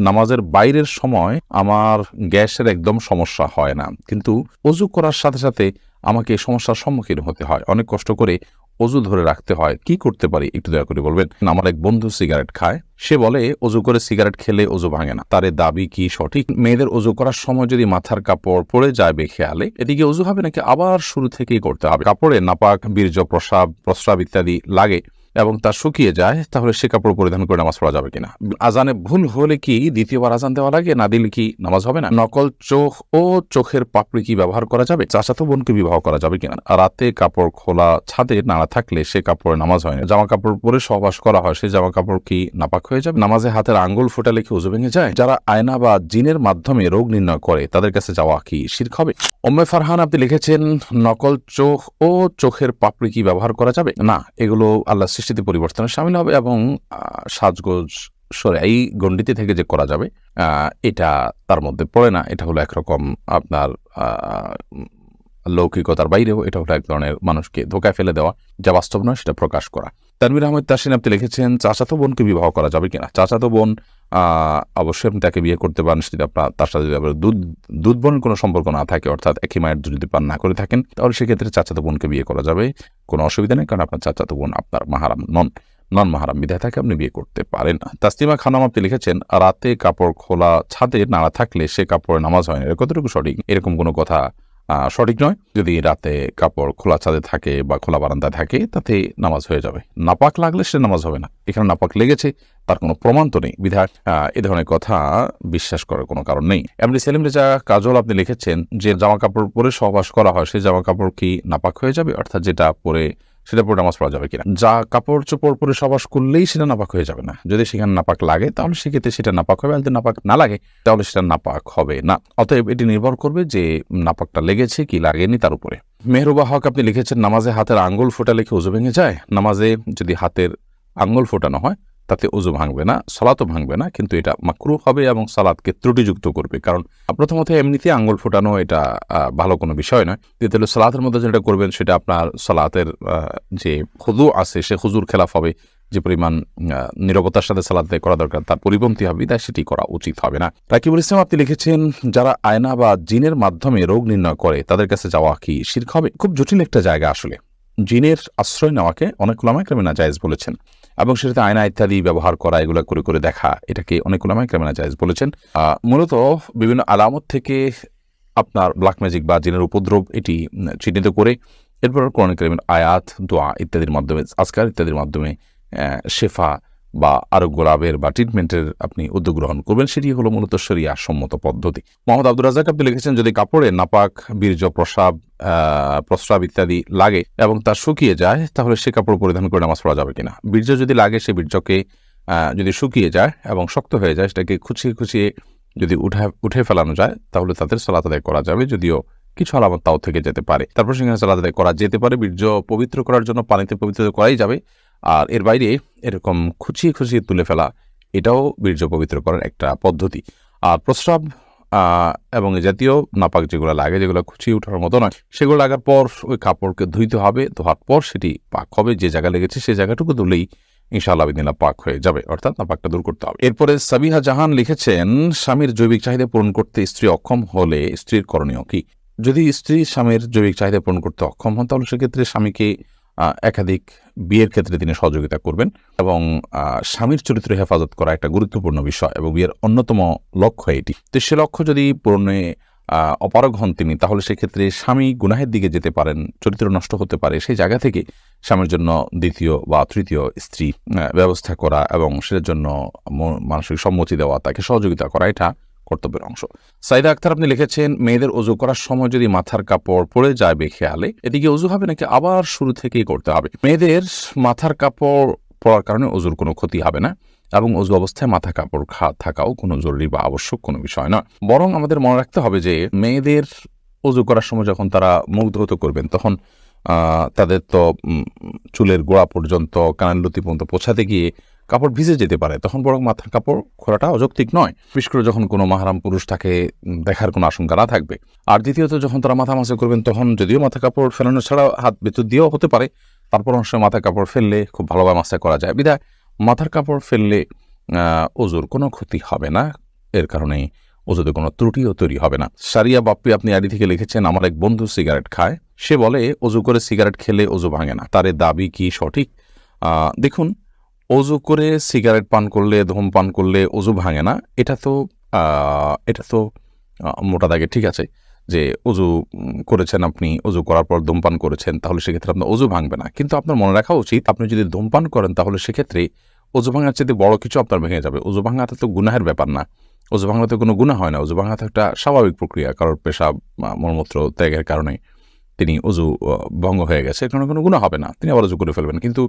নামাজের বাইরের সময় আমার গ্যাসের একদম সমস্যা হয় না। কিন্তু অজু করার সাথে সাথে আমাকে সমস্যার সম্মুখীন হতে হয়। অনেক কষ্ট করে অজু ধরে রাখতে হয়। কি করতে পারি? একটু দয়া করে বলবেন। আমার এক বন্ধু সিগারেট খায়। সে বলে, অজু করে সিগারেট খেলে অজু ভাঙে না। তার দাবি কি সঠিক? মেয়েদের অজু করার সময় যদি মাথার কাপড় পরে যায় বেখেয়ালে এদিকে অজু হবে নাকি আবার শুরু থেকেই করতে হবে? কাপড়ে নাপাক বীর্য প্রসাব প্রস্রাব ইত্যাদি লাগে। এবং তা শুকিয়ে যায়, তাহলে সে কাপড় পরিধান করে নামাজ পড়া যাবে কিনা? আজানে ভুল হলে কি দ্বিতীয়বার আজান দেওয়া লাগে, না দিলে কি নামাজ হবে না? নকল চোখ ও চোখের পাপড়ি কি ব্যবহার করা যাবে? চাচাতো বোনকে বিবাহ করা যাবে কিনা? রাতে কাপড় খোলা ছাদে নাড়া থাকলে সে কাপড়ে নামাজ হয় না। জামা কাপড় পরে সহবাস করা হয় সেই জামা কাপড় কি নাপাক হয়ে যাবে? নামাজে হাতের আঙ্গুল ফোটালে কি উজু ভেঙে যায়? যারা আয়না বা জিনের মাধ্যমে রোগ নির্ণয় করে, তাদের কাছে যাওয়া কি শির্ক হবে? ওম্মে ফারহান, আপনি লিখেছেন, নকল চোখ ও চোখের পাপড়ি কি ব্যবহার করা যাবে? না, এগুলো আল্লাহ সৃষ্টিতে পরিবর্তনে সামিল হবে এবং সাজগোজ সরে এই গণ্ডিতে থেকে যে করা যাবে এটা তার মধ্যে পড়ে না। এটা হলো একরকম আপনার লৌকিকতার বাইরেও এটা হলো এক ধরনের মানুষকে ধোকায় ফেলে দেওয়া, যা বাস্তব নয়, সেটা প্রকাশ করা। তানবির আহমেদ তাসিন আপনি লিখেছেন, চাচাতো বোনকে বিবাহ করা যাবে কিনা? চাচাতো বোন অবশ্যই আপনি তাকে বিয়ে করতে পারেন যদি আপনার, তার সাথে যদি আপনার দুধ দুধ বোনের কোনো সম্পর্ক না থাকে, অর্থাৎ একই মায়ের যদি পান না করে থাকেন, তাহলে সেক্ষেত্রে চাচাতো বোনকে বিয়ে করা যাবে। কোনো অসুবিধা নেই, কারণ আপনার চাচাতো বোন আপনার মাহারাম নন। নন মাহারাম বিধায় থাকে আপনি বিয়ে করতে পারেন তাসলিমা খানাম, আপনি লিখেছেন, রাতে কাপড় খোলা ছাদে নাড়া থাকলে সে কাপড়ে নামাজ হয় না। কতটুকু সঠিক? এরকম কোনো কথা সঠিক নয়। যদি রাতে কাপড় খোলা ছাদে থাকে বা খোলা বারান্দায় থাকে, তাতে নামাজ হয়ে যাবে। নাপাক লাগলে সে নামাজ হবে না। এখানে নাপাক লেগেছে, তার কোনো প্রমাণ তো নেই। বিধায়ক এ ধরনের কথা বিশ্বাস করার কোনো কারণ নেই। এমনি সেলিম রেজা কাজল আপনি লিখেছেন যে জামা কাপড় পরে সহবাস করা হয়। সেই জামা কাপড় কি নাপাক হয়ে যাবে? অর্থাৎ যেটা পরে সেটা পরে নামাজ পড়া যাবে কিনা। যা কাপড় চোপড় পরে সবাস করলেই সেটা নাপাক হয়ে যাবে না। যদি সেখানে নাপাক লাগে, তাহলে সেক্ষেত্রে সেটা নাপাক হবে, আর যদি নাপাক না লাগে, তাহলে সেটা নাপাক হবে না। অতএব এটি নির্ভর করবে যে নাপাকটা লেগেছে কি লাগেনি তার উপরে। মেহরুবা হক আপনি লিখেছেন, নামাজে হাতের আঙ্গুল ফোটা কি উজু ভেঙে যায়। নামাজে যদি হাতের আঙ্গুল ফোটানো হয় তাতে উজু ভাঙবে না, সালাতও ভাঙবে না, কিন্তু এটা মাকরু হবে এবং সালাদকে ত্রুটিযুক্ত করবে। কারণ প্রথমত এমনিতে আঙ্গুল ফোটানো এটা ভালো কোনো বিষয় নয়। দ্বিতীয় সালাতের মধ্যে যেটা করবেন, সেটা আপনার সালাতের যে খুজু আছে, সে খুজুর খেলাফ হবে। যে পরিমাণ নীরবতার সাথে সালাদ করা দরকার, তার পরিপন্থী হবে, তাই সেটি করা উচিত হবে না। রাকিবুল ইসলাম, আপনি লিখেছেন, যারা আয়না বা জিনের মাধ্যমে রোগ নির্ণয় করে, তাদের কাছে যাওয়া কি শির্ক হবে? খুব জটিল একটা জায়গা আসলে। জিনের আশ্রয় নেওয়াকে অনেক ওলামায় না জায়েজ বলেছেন। এবং সেটাতে আয়না ইত্যাদি ব্যবহার করা, এগুলো করে করে দেখা, এটাকে অনেক ওলামায় ক্যামেরা জায়েজ বলেছেন। মূলত বিভিন্ন আলামত থেকে আপনার ব্ল্যাক ম্যাজিক বা জিনের উপদ্রব এটি চিহ্নিত করে এরপর কোরআন করিমের আয়াত, দোয়া ইত্যাদির মাধ্যমে, আজকার ইত্যাদির মাধ্যমে শেফা বা আরোগ্য লাভের বা ট্রিটমেন্টের আপনি উদ্যোগ গ্রহণ করবেন, সেটি হলো মূলত শরিয়া সম্মত পদ্ধতি। মোহাম্মদ আব্দুল রাজাক আপনি লিখেছেন, যদি কাপড়ে নাপাক, বীর্য, প্রসাব প্রস্রাব ইত্যাদি লাগে এবং তা শুকিয়ে যায়, তাহলে সে কাপড় পরিধান করে নামাজ পড়া যাবে কিনা? বীর্য যদি লাগে, সে বীর্যকে যদি শুকিয়ে যায় এবং শক্ত হয়ে যায়, সেটাকে খুচিয়ে খুচিয়ে যদি উঠে উঠে ফেলানো যায়, তাহলে তাদের সালাত আদায় করা যাবে, যদিও কিছু আলামত তাও থেকে যেতে পারে। তারপর সেখানে সালাত আদায় করা যেতে পারে। বীর্য পবিত্র করার জন্য পানিতে পবিত্র করাই যাবে। আর এর বাইরে এরকম খুচিয়ে খুচিয়ে তুলে ফেলা, এটাও বীর্য পবিত্র করার একটা পদ্ধতি। আর প্রস্রাব এবং জাতীয় নাপাক যেগুলো লাগে, যেগুলো খুচিয়ে ওঠার মতো নয়, সেগুলো লাগার পর ওই কাপড়কে ধুইতে হবে, ধোয়ার পর সেটি পাক হবে, যে জায়গা লেগেছে সেই জায়গাটুকু ধুলেই ইনশাআল্লাহ বিদিনা পাক হয়ে যাবে, অর্থাৎ নাপাকটা দূর করতে হবে। এরপরে সাবিহা জাহান লিখেছেন, স্বামীর জৈবিক চাহিদা পূরণ করতে স্ত্রী অক্ষম হলে স্ত্রীর করণীয় কি? যদি স্ত্রী স্বামীর জৈবিক চাহিদা পূরণ করতে অক্ষম হন, তাহলে সেক্ষেত্রে স্বামীকে একাধিক বিয়ের ক্ষেত্রে তিনি সহযোগিতা করবেন এবং স্বামীর চরিত্র হেফাজত করা একটা গুরুত্বপূর্ণ বিষয় এবং বিয়ের অন্যতম লক্ষ্য এটি। তো সে লক্ষ্য যদি পূরণে অপারগ হন তিনি, তাহলে সেক্ষেত্রে স্বামী গুনাহের দিকে যেতে পারেন, চরিত্র নষ্ট হতে পারে, সেই জায়গা থেকে স্বামীর জন্য দ্বিতীয় বা তৃতীয় স্ত্রী ব্যবস্থা করা এবং সেটার জন্য মানসিক সম্মতি দেওয়া, তাকে সহযোগিতা করা, এটা কর্তব্যের অংশ। সাইদা আক্তার আপনি লিখেছেন, মেয়েদের অজু করার সময় যদি মাথার কাপড় পড়ে যায় বেখেয়ালে, এদিকে অজু হবে নাকি আবার শুরু থেকেই করতে হবে? মেয়েদের মাথার কাপড় পরার কারণে অজুর কোনো ক্ষতি হবে না এবং অজু অবস্থায় মাথা কাপড় খা, থাকাও কোনো জরুরি বা আবশ্যক কোনো বিষয় নয়। বরং আমাদের মনে রাখতে হবে যে, মেয়েদের অজু করার সময় যখন তারা মুখ করবেন, তখন তাদের তো চুলের গোড়া পর্যন্ত, কানের লতি পর্যন্ত পৌঁছাতে গিয়ে কাপড় ভিজে যেতে পারে, তখন বরং মাথার কাপড় খোলাটা অযৌক্তিক নয়। বিশেষ করে যখন কোনো মাহারাম পুরুষ তাকে দেখার কোনো আশঙ্কা না থাকবে। আর দ্বিতীয়ত, যখন তারা মাথা মাসে করবেন, তখন যদিও মাথা কাপড় ফেলানো ছাড়া হাত ভেতর দিয়েও হতে পারে, তারপর অংশে মাথা কাপড় ফেললে খুব ভালোভাবে মাসা করা যায়। বিদায় মাথার কাপড় ফেললে অজুর কোনো ক্ষতি হবে না। এর কারণে ওজুতে কোনো ত্রুটিও তৈরি হবে না। সারিয়া বাপ্পি আপনি আড়ি থেকে লিখেছেন, আমার এক বন্ধু সিগারেট খায়। সে বলে অজু করে সিগারেট খেলে অজু ভাঙে না। তার দাবি কি সঠিক? দেখুন অজু করে সিগারেট পান করলে, ধূমপান করলে অজু ভাঙে না, এটা তো এটা তো মোটা দাগে ঠিক আছে যে অজু করেছেন আপনি অজু করার পর ধূমপান করেছেন, তাহলে সেক্ষেত্রে আপনার অজু ভাঙবে না। কিন্তু আপনার মনে রাখা উচিত, আপনি যদি ধূমপান করেন, তাহলে সেক্ষেত্রে অজু ভাঙার চেয়ে বড় কিছু আপনার ভেঙে যাবে। অজু ভাঙাটা তো গুনাহের ব্যাপার না। অজু ভাঙাতে কোনো গুণা হয় না। অজু ভাঙা তো একটা স্বাভাবিক প্রক্রিয়া, কারোর পেশা মলমূত্র ত্যাগের কারণে তিনি অজু ভঙ্গ হয়ে গেছে কারণে কোনো গুণা হবে না। তিনি আবার অজু করে ফেলবেন। কিন্তু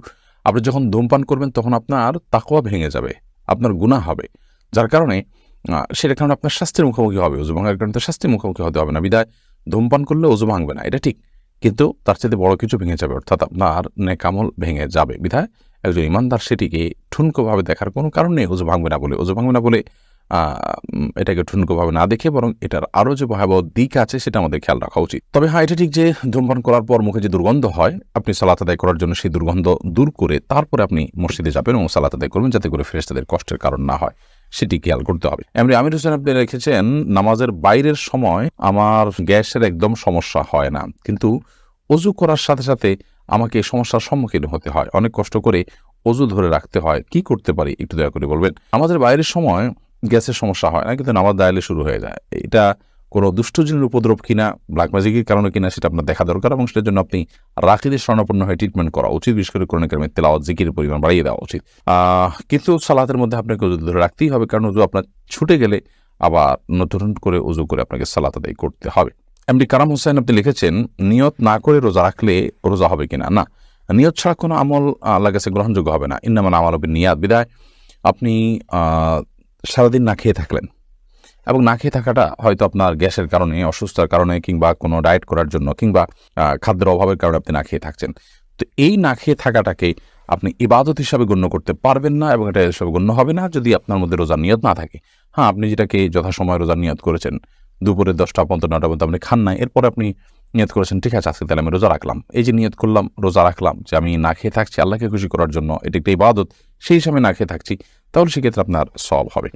আপনি যখন ধূমপান করবেন, তখন আপনার তাকোয়া ভেঙে যাবে, আপনার গুণা হবে। যার কারণে সেটা কারণে আপনার স্বাস্থ্যের মুখোমুখি হবে অজু ভাঙার কারণে তো শাস্তির মুখোমুখি হতে হবে না। বিদায়, ধূমপান করলে উজু ভাঙবে না, এটা ঠিক। কিন্তু তার চাইতে বড় কিছু ভেঙে যাবে, অর্থাৎ আপনার নেকামল ভেঙে যাবে। বিধায় একজন ইমানদার সেটিকে ঠুনকোভাবে দেখার কোনো কারণ নেই উজু ভাঙবে না বলে। উজু ভাঙবে না বলে এটাকে ঠুনকোভাবে না দেখে বরং এটার আরও যে ভয়াবহ দিক আছে সেটা আমাদের খেয়াল রাখা উচিত। তবে হ্যাঁ এটা ঠিক যে ধূমপান করার পর মুখে যে দুর্গন্ধ হয়, আপনি সালাত আদায় করার জন্য সেই দুর্গন্ধ দূর করে তারপরে আপনি মসজিদে যাবেন এবং সালাত আদায় করবেন যাতে করে ফেরেস্তাদের কষ্টের কারণ না হয়। সেটি খেয়াল করতে হবে। এমনি আমির হোসেন আপনি রেখেছেন, নামাজের বাইরের সময় আমার গ্যাসের একদম সমস্যা হয় না। কিন্তু অজু করার সাথে সাথে আমাকে সমস্যার সম্মুখীন হতে হয়। অনেক কষ্ট করে অজু ধরে রাখতে হয়। কি করতে পারি একটু দয়া করে বলবেন? আমাদের বাইরের সময় গ্যাসের সমস্যা হয় না, কিন্তু নামাজ দায়ালে শুরু হয়ে যায়। এটা কোনো দুষ্টজনের উপদ্রব কিনা ব্ল্যাক ম্যাজিকের কারণে কিনা, সেটা আপনার দেখা দরকার এবং সেটার জন্য আপনি রাখিদের স্বর্ণাপন্ন হয়ে ট্রিটমেন্ট করা উচিত, বিশেষ করে করোনা কারণে তেলাওয়াত, জিকিরের পরিমাণ বাড়িয়ে দেওয়া উচিত। কিন্তু সালাতের মধ্যে আপনাকে উজু ধরে রাখতেই হবে, কারণ উজু আপনার ছুটে গেলে আবার নতুন করে উজু করে আপনাকে সালাত আদায় করতে হবে। এমডি কারাম হোসেন আপনি লিখেছেন, নিয়ত না করে রোজা রাখলে রোজা হবে কিনা? না। নিয়ত ছাড়া কোনো আমল আল্লাহ কাছে গ্রহণযোগ্য হবে না। ইন্নামান আমার হবে নিয়াত, বিদায়। আপনি সারাদিন না খেয়ে থাকলেন। এবং না খেয়ে থাকাটা হয়তো আপনার গ্যাসের কারণে, অসুস্থতার কারণে, কিংবা কোনো ডায়েট করার জন্য, কিংবা খাদ্যের অভাবের কারণে আপনি না খেয়ে থাকছেন। তো এই না খেয়ে থাকাটাকে আপনি ইবাদত হিসাবে গণ্য করতে পারবেন না এবং এটা হিসাবে গণ্য হবে না যদি আপনার মধ্যে রোজার নিয়ত না থাকে। হ্যাঁ আপনি যেটাকে যথাসময় রোজার নিয়ত করেছেন দুপুরে দশটা পর্যন্ত নটা পর্যন্ত আপনি খান নাই, এরপরে আপনি নিয়ত করেছেন, ঠিক আছে, আজকে তাহলে আমি রোজা রাখলাম। এই যে নিয়ত করলাম, রোজা রাখলাম, যে আমি না খেয়ে থাকছি, আল্লাহকে খুশি করার জন্য, এটি একটা ইবাদত, সেই হিসাবে না খেয়ে থাকছি, তাহলে সেক্ষেত্রে আপনার সব হবে।